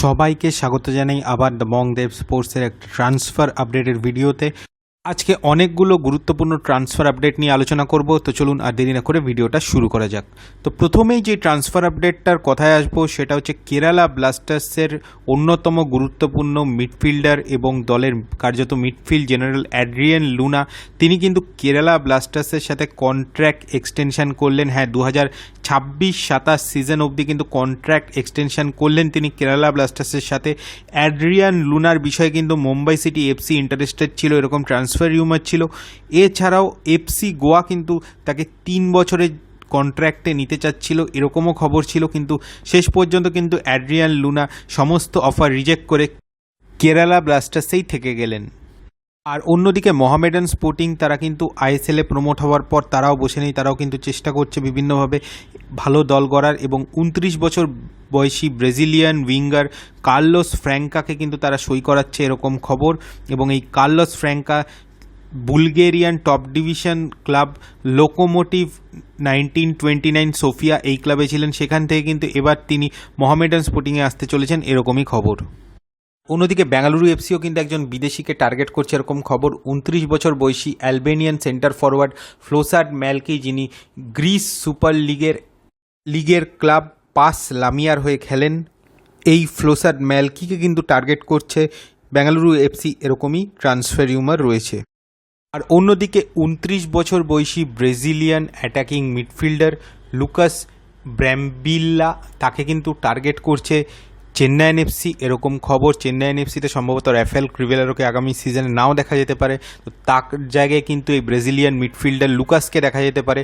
সবাইকে স্বাগত জানাই আবার দ্য মং দেব স্পোর্টসের একটা ট্রান্সফার আপডেটের ভিডিওতে। আজকে অনেকগুলো গুরুত্বপূর্ণ ট্রান্সফার আপডেট নিয়ে আলোচনা করব, তো চলুন আর দেরি না করে ভিডিওটা শুরু করা যাক। তো প্রথমেই যে ট্রান্সফার আপডেটটার কথায় আসব, সেটা হচ্ছে কেরালা ব্লাস্টার্সের অন্যতম গুরুত্বপূর্ণ মিডফিল্ডার এবং দলের কার্যত মিডফিল্ড জেনারেল অ্যাড্রিয়ান লুনা তিনি কিন্তু কেরালা ব্লাস্টার্সের সাথে কন্ট্র্যাক্ট এক্সটেনশন করলেন। হ্যাঁ দু হাজার ছাব্বিশ, সাতাশ সিজন অবধি কিন্তু কন্ট্র্যাক্ট এক্সটেনশন করলেন তিনি কেরালা ব্লাস্টার্সের সাথে। অ্যাড্রিয়ান লুনার বিষয়ে কিন্তু মুম্বাই সিটি এফসি ইন্টারেস্টেড ছিল, এরকম ট্রান্সফার রিউমার ছিল। এছাড়াও এফসি গোয়া কিন্তু তাকে তিন বছরের কন্ট্র্যাক্টে নিতে চাচ্ছিল, এরকমও খবর ছিল। কিন্তু শেষ পর্যন্ত কিন্তু অ্যাড্রিয়ান লুনা সমস্ত অফার রিজেক্ট করে কেরালা ব্লাস্টার্সেই থেকে গেলেন। আর অন্যদিকে মোহামেডান স্পোর্টিং তারা কিন্তু আইএসএলে প্রমোট হওয়ার পর তারাও বসে নেই, তারাও কিন্তু চেষ্টা করছে বিভিন্নভাবে। ভালো দল গড়ার এবং উনত্রিশ বছর বয়সী ব্রাজিলিয়ান উইঙ্গার কার্লোস ফ্র্যাঙ্কাকে কিন্তু তারা সই করাচ্ছে এরকম খবর এবং এই Carlos Franca Bulgarian top division club Lokomotiv nineteen twenty nine Sofia এই ক্লাবে ছিলেন। সেখান থেকে কিন্তু এবার তিনি মোহামেডান স্পোর্টিংয়ে আসতে চলেছেন এরকমই খবর। অন্যদিকে বেঙ্গালুরু এফসিও কিন্তু একজন বিদেশিকে টার্গেট করছে এরকম খবর। উনত্রিশ বছর বয়সী অ্যালবেনিয়ান সেন্টার ফরওয়ার্ড ফ্লোসার্ড ম্যালকি যিনি গ্রিস সুপার লিগের লিগের ক্লাব পাস লামিয়ার হয়ে খেলেন। এই ফ্লোসার ম্যালকিকে কিন্তু টার্গেট করছে বেঙ্গালুরু এফসি এরকমই ট্রান্সফার রিউমার রয়েছে। আর অন্যদিকে উনত্রিশ বছর বয়সী Brazilian attacking midfielder Lucas Brambilla তাকে কিন্তু টার্গেট করছে চেন্নাইন এফসি এরকম খবর। চেন্নাইন এফসিতে সম্ভবত র্যাফেল ক্রিভেলারোকে আগামী সিজনে নাও দেখা যেতে পারে। তো তার জায়গায় কিন্তু এই ব্রাজিলিয়ান মিডফিল্ডার লুকাসকে দেখা যেতে পারে।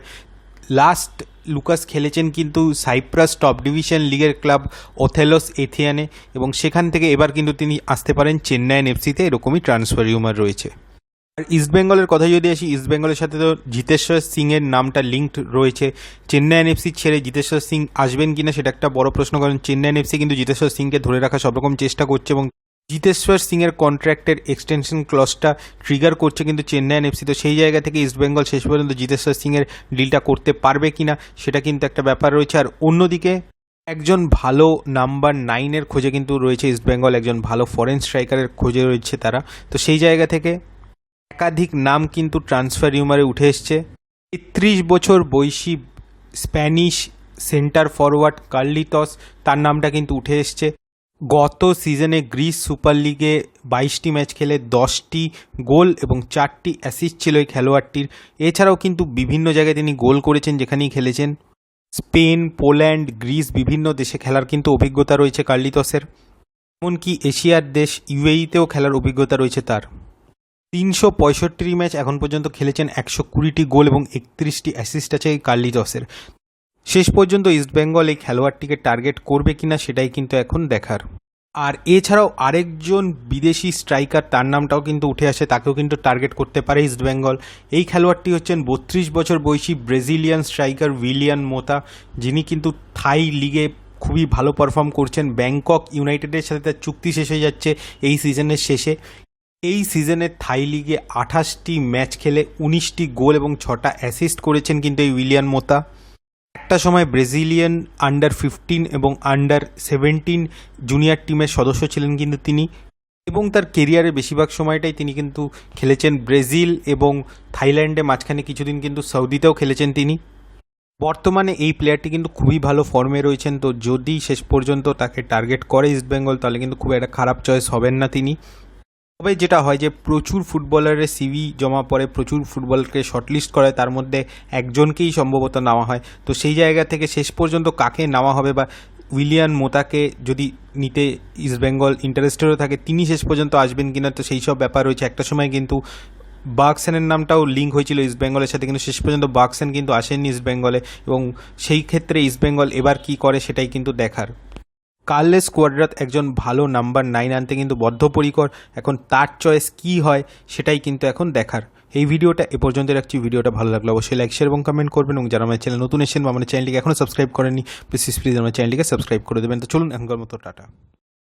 লাস্ট লুকাস খেলেছেন কিন্তু সাইপ্রাস টপ ডিভিশন লিগের ক্লাব ওথেলোস এথিয়ানে এবং সেখান থেকে এবার কিন্তু তিনি আসতে পারেন চেন্নাইন এফসিতে এরকমই ট্রান্সফার রিউমার রয়েছে। আর ইস্টবেঙ্গলের কথা যদি আসি ইস্টবেঙ্গলের সাথে তো জিতেশ্বর সিংয়ের নামটা লিঙ্কড রয়েছে। চেন্নাইন এফসি ছেড়ে জিতেশ্বর সিং আসবেন কিনা, সেটা একটা বড় প্রশ্ন, কারণ চেন্নাইন এফসি কিন্তু জিতেশ্বর সিংকে ধরে রাখা সব রকম চেষ্টা করছে এবং জিতেশ্বর সিংয়ের কন্ট্রাক্টের এক্সটেনশন ক্লসটা ট্রিগার করছে কিন্তু চেন্নাইন এফসি তো সেই জায়গা থেকে ইস্টবেঙ্গল শেষ পর্যন্ত জিতেশ্বর সিংয়ের ডিলটা করতে পারবে কিনা, সেটা কিন্তু একটা ব্যাপার রয়েছে। আর অন্যদিকে, একজন ভালো নাম্বার নাইনের খোঁজে কিন্তু রয়েছে ইস্টবেঙ্গল একজন ভালো ফরেন স্ট্রাইকারের খোঁজে রয়েছে তারা। তো সেই জায়গা থেকে একাধিক নাম কিন্তু ট্রান্সফার রিউমারে উঠে এসছে। তেত্রিশ বছর বয়সী স্প্যানিশ সেন্টার ফরওয়ার্ড কার্লিটস, তার নামটা কিন্তু উঠে এসছে। গত সিজনে গ্রিস সুপার লিগে বাইশটি ম্যাচ খেলে দশটি গোল এবং চারটি অ্যাসিস্ট ছিল এই খেলোয়াড়টির। এছাড়াও কিন্তু বিভিন্ন জায়গায় তিনি গোল করেছেন, যেখানেই খেলেছেন। স্পেন, পোল্যান্ড, গ্রিস বিভিন্ন দেশে খেলার কিন্তু অভিজ্ঞতা রয়েছে কার্লিতসের। এমনকি এশিয়ার দেশ ইউএইতেও খেলার অভিজ্ঞতা রয়েছে তার। তিনশো পঁয়ষট্টি ম্যাচ এখন পর্যন্ত খেলেছেন, একশো কুড়িটি গোল এবং একত্রিশটি অ্যাসিস্ট আছে এই কার্লিটসের শেষ পর্যন্ত ইস্টবেঙ্গল এই খেলোয়াড়টিকে টার্গেট করবে কিনা সেটাই কিন্তু এখন দেখার। আর এছাড়াও আরেকজন বিদেশি স্ট্রাইকার, তার নামটাও কিন্তু উঠে আসে, তাকেও কিন্তু টার্গেট করতে পারে ইস্টবেঙ্গল এই খেলোয়াড়টি হচ্ছেন বত্রিশ বছর বয়সী ব্রাজিলিয়ান স্ট্রাইকার উইলিয়ান মোতা, যিনি কিন্তু থাই লিগে খুবই ভালো পারফর্ম করছেন। ব্যাংকক ইউনাইটেডের সাথে তার চুক্তি শেষ হয়ে যাচ্ছে এই সিজনের শেষে। এই সিজনে থাই লিগে আঠাশটি ম্যাচ খেলে উনিশটি গোল এবং ছটা অ্যাসিস্ট করেছেন কিন্তু এই উইলিয়ান মোতা। একটা সময় ব্রেজিলিয়ান আন্ডার ফিফটিন এবং আন্ডার সেভেন্টিন জুনিয়র টিমের সদস্য ছিলেন কিন্তু তিনি এবং তার কেরিয়ারে বেশিরভাগ সময়টাই তিনি কিন্তু খেলেছেন ব্রাজিল এবং থাইল্যান্ডে মাঝখানে কিছুদিন কিন্তু সৌদিতেও খেলেছেন তিনি। বর্তমানে এই প্লেয়ারটি কিন্তু খুবই ভালো ফর্মে রয়েছেন, তো যদি শেষ পর্যন্ত তাকে টার্গেট করে ইস্টবেঙ্গল তাহলে কিন্তু খুব একটা খারাপ চয়েস হবেন না তিনি। তবে যেটা হয় যে প্রচুর ফুটবলারের সিভি জমা পড়ে, প্রচুর ফুটবলকে শর্টলিস্ট করে, তার মধ্যে একজনকেই সম্ভবত নেওয়া হয়। তো সেই জায়গা থেকে শেষ পর্যন্ত কাকে নেওয়া হবে বা উইলিয়ান মোতাকে যদি নিতে ইস্টবেঙ্গল ইন্টারেস্টেডও থাকে, তিনি শেষ পর্যন্ত আসবেন কিনা, তো সেই সব ব্যাপার রয়েছে। একটা সময় কিন্তু বাক্সেনের নামটাও লিঙ্ক হয়েছিল ইস্টবেঙ্গলের সাথে, কিন্তু শেষ পর্যন্ত বাক্সেন কিন্তু আসেননি ইস্টবেঙ্গলে এবং সেই ক্ষেত্রে ইস্টবেঙ্গল এবার কি করে সেটাই কিন্তু দেখার। কার্লেস কোয়াড্রাত একজন ভালো নাম্বার নাইন আনতে কিন্তু বদ্ধপরিকর। এখন তার চয়েস কি হয় সেটাই কিন্তু এখন দেখার। এই ভিডিওটা এ পর্যন্ত রাখছি। ভিডিওটা ভালো লাগল অবশ্যই লাইক শেয়ার এবং কমেন্ট করবেন। এবং যারা আমার চ্যানেল নতুন এসেছেন বা আমার চ্যানেলটিকে এখনও সাবস্ক্রাইব করেনি প্লিজ প্লিজ আমার চ্যানেলটিকে সাবস্ক্রাইব করে দেবেন। তো চলুন এখনকার মতো, টাটা।